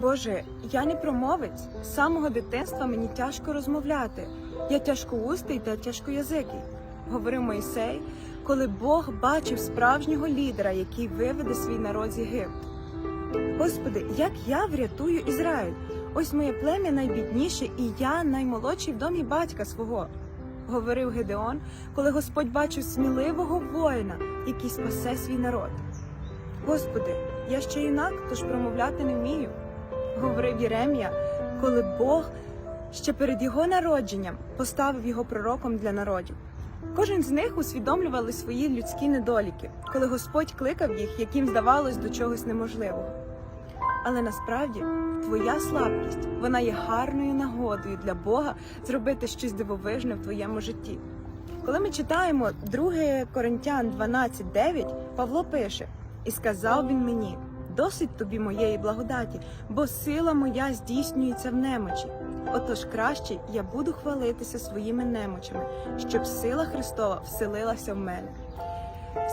Боже, я не промовець. З самого дитинства мені тяжко розмовляти. Я тяжкоустий та тяжкоязикий, говорив Мойсей, коли Бог бачив справжнього лідера, який виведе свій народ з Єгипту. Господи, як я врятую Ізраїль? Ось моє плем'я найбідніше, і я наймолодший в домі батька свого, говорив Гедеон, коли Господь бачив сміливого воїна, який спасе свій народ. Господи, я ще юнак, тож промовляти не вмію, говорив Єремія, коли Бог ще перед його народженням поставив його пророком для народів. Кожен з них усвідомлювали свої людські недоліки, коли Господь кликав їх, яким здавалось до чогось неможливого. Але насправді твоя слабкість вона є гарною нагодою для Бога зробити щось дивовижне в твоєму житті. Коли ми читаємо 2 Коринтян 12.9, Павло пише: І сказав він мені: досить тобі моєї благодаті, бо сила моя здійснюється в немочі. Отож краще я буду хвалитися своїми немочами, щоб сила Христова вселилася в мене.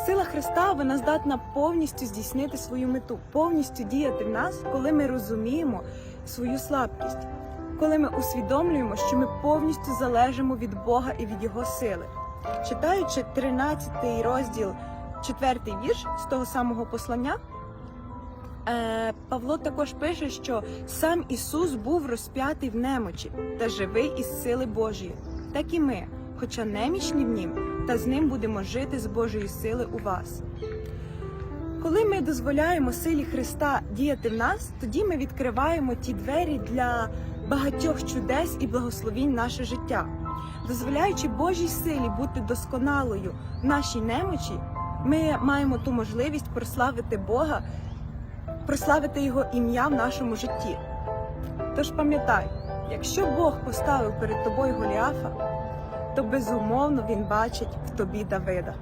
Сила Христа вона здатна повністю здійснити свою мету, повністю діяти в нас, коли ми розуміємо свою слабкість, коли ми усвідомлюємо, що ми повністю залежимо від Бога і від Його сили. Читаючи 13 розділ, 4 вірш з того самого послання, Павло також пише, що сам Ісус був розп'ятий в немочі та живий із сили Божої, так і ми, хоча немічні в нім, та з ним будемо жити з Божої сили у вас. Коли ми дозволяємо силі Христа діяти в нас, тоді ми відкриваємо ті двері для багатьох чудес і благословінь наше життя. Дозволяючи Божій силі бути досконалою в нашій немочі, ми маємо ту можливість прославити Бога, прославити Його ім'я в нашому житті. Тож пам'ятай, якщо Бог поставив перед тобою Голіафа, то безумовно він бачить в тобі Давида.